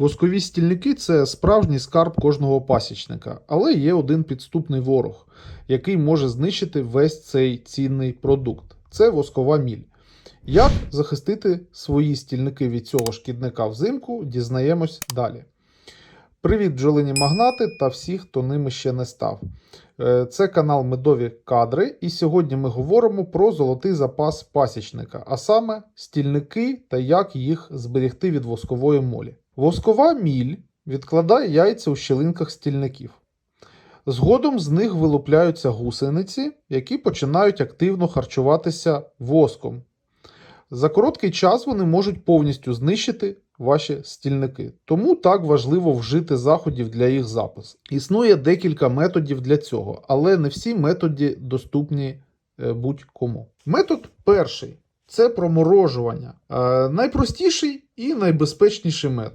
Воскові стільники це справжній скарб кожного пасічника, але є один підступний ворог, який може знищити весь цей цінний продукт. Це воскова міль. Як захистити свої стільники від цього шкідника взимку, дізнаємось далі. Привіт, бджолині магнати та всі, хто ними ще не став. Е, Це канал Медові Кадри, і сьогодні ми говоримо про золотий запас пасічника, а саме стільники та як їх зберегти від воскової молі. Воскова міль відкладає яйця у щілинках стільників. Згодом з них вилупляються гусениці, які починають активно харчуватися воском. За короткий час вони можуть повністю знищити ваші стільники. Тому так важливо вжити заходів для їх запису. Існує декілька методів для цього, але не всі методи доступні е, будь-кому. Метод перший це проморожування. Е, найпростіший і найбезпечніший метод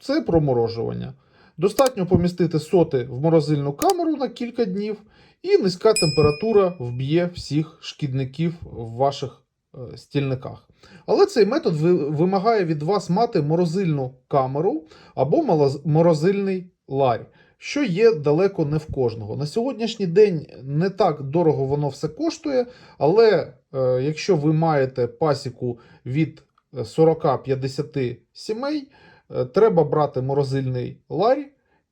це проморожування. Достатньо помістити соти в морозильну камеру на кілька днів, і низька температура вб'є всіх шкідників в ваших е, стільниках. Але цей метод вимагає від вас мати морозильну камеру або морозильний ларь, що є далеко не в кожного. На сьогоднішній день не так дорого воно все коштує, але е, якщо ви маєте пасіку від 40-50 сімей, е, треба брати морозильний ларь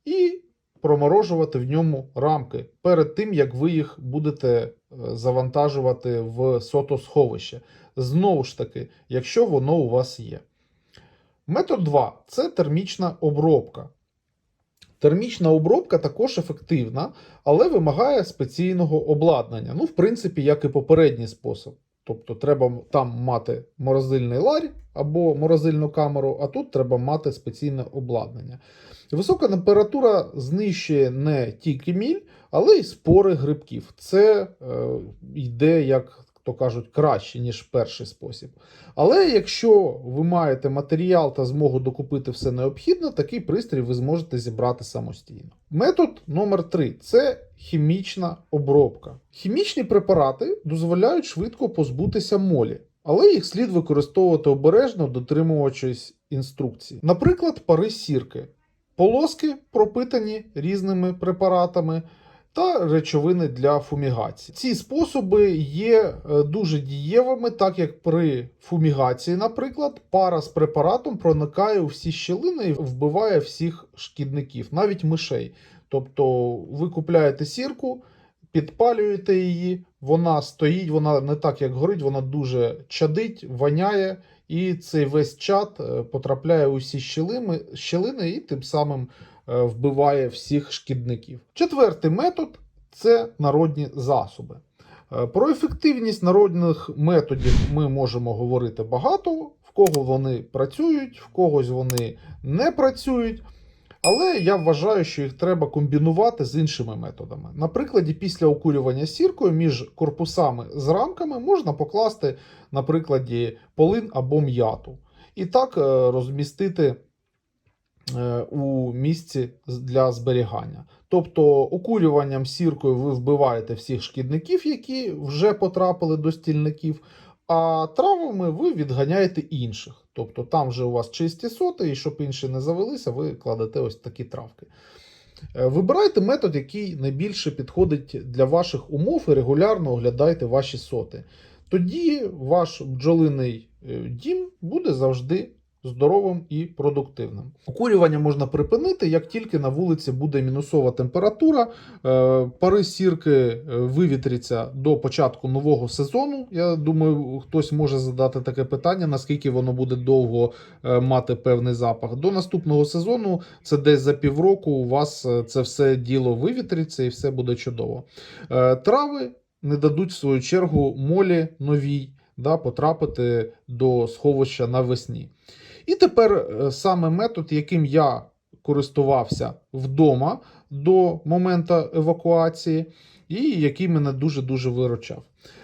і проморожувати в ньому рамки перед тим, як ви їх будете е, завантажувати в сотосховище. Знову ж таки, якщо воно у вас є. Метод 2 це термічна обробка. Термічна обробка також ефективна, але вимагає спеційного обладнання. Ну, в принципі, як і попередній спосіб. Тобто треба там мати морозильний ларь або морозильну камеру, а тут треба мати спеційне обладнання. Висока температура знищує не тільки міль, але й спори грибків. Це е, йде, як то кажуть, краще, ніж перший спосіб. Але якщо ви маєте матеріал та змогу докупити все необхідне, такий пристрій ви зможете зібрати самостійно. Метод номер 3 це хімічна обробка. Хімічні препарати дозволяють швидко позбутися молі, але їх слід використовувати обережно, дотримуючись інструкцій. Наприклад, пари сірки. Полоски пропитані різними препаратами та речовини для фумігації. Ці способи є е, дуже дієвими, так як при фумігації, наприклад, пара з препаратом проникає у всі щілини і вбиває всіх шкідників, навіть мишей. Тобто ви купляєте сірку, підпалюєте її, вона стоїть, вона не так як горить, вона дуже чадить, воняє, і цей весь чад е, потрапляє у всі щілини, щілини і тим самим вбиває всіх шкідників. Четвертий метод це народні засоби. Е, Про ефективність народних методів ми можемо говорити багато, в кого вони працюють, в когось вони не працюють. Але я вважаю, що їх треба комбінувати з іншими методами. На прикладі, після окурювання сіркою між корпусами з рамками можна покласти, на прикладі, полин або м'яту. І так е, розмістити е, у місці для зберігання. Тобто, окурюванням сіркою ви вбиваєте всіх шкідників, які вже потрапили до стільників, а травами ви відганяєте інших. Тобто там вже у вас чисті соти, і щоб інші не завелися, ви кладете ось такі травки. Е, Вибирайте метод, який найбільше підходить для ваших умов, і регулярно оглядайте ваші соти. Тоді ваш бджолиний е, дім буде завжди здоровим і продуктивним. Окурювання можна припинити, як тільки на вулиці буде мінусова температура, е, пари сірки е, вивітряться до початку нового сезону. Я думаю, хтось може задати таке питання, наскільки воно буде довго е, мати певний запах. До наступного сезону, це десь за півроку, у вас це все діло вивітриться і все буде чудово. Трави не дадуть в свою чергу молі новій да, потрапити до сховища навесні. І тепер е, саме метод, яким я користувався вдома до моменту евакуації, і який мене дуже-дуже виручав.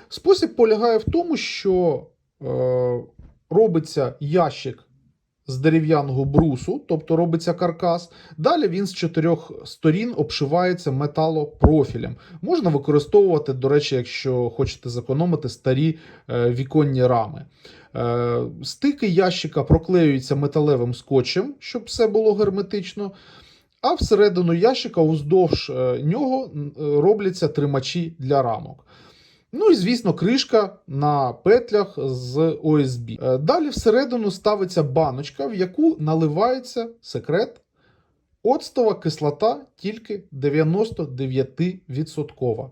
Спосіб полягає в тому, що е, робиться ящик з дерев'яного брусу, тобто робиться каркас. Далі він з чотирьох сторін обшивається металопрофілем. Можна використовувати, до речі, якщо хочете зекономити старі е, віконні рами. Е, Стики ящика проклеюються металевим скотчем, щоб все було герметично. А всередину ящика уздовж е, нього робляться тримачі для рамок. Ну і, звісно, кришка на петлях з ОСБ. Е, Далі всередину ставиться баночка, в яку наливається секрет. Оцтова кислота тільки 99%.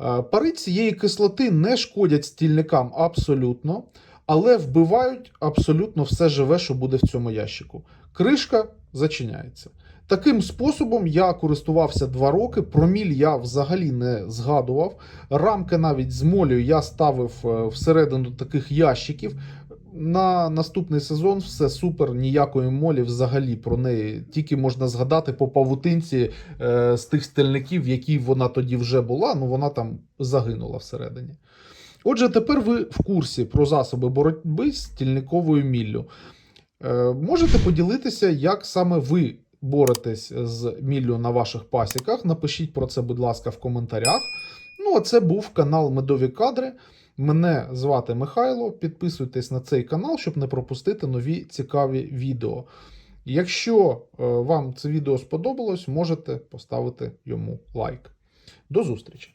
Е, Пари цієї кислоти не шкодять стільникам абсолютно, але вбивають абсолютно все живе, що буде в цьому ящику. Кришка зачиняється. Таким способом я користувався два роки. Про міль я взагалі не згадував. Рамки навіть з молію я ставив е, всередину таких ящиків. На наступний сезон все супер, ніякої молі взагалі про неї. Тільки можна згадати по павутинці е, з тих стельників, в якій вона тоді вже була, ну вона там загинула всередині. Отже, тепер ви в курсі про засоби боротьби з стільниковою міллю. Е, можете поділитися, як саме ви боретесь з міллю на ваших пасіках. Напишіть про це, будь ласка, в коментарях. Ну, а це був канал Медові Кадри. Мене звати Михайло. Підписуйтесь на цей канал, щоб не пропустити нові цікаві відео. Якщо е, вам це відео сподобалось, можете поставити йому лайк. До зустрічі!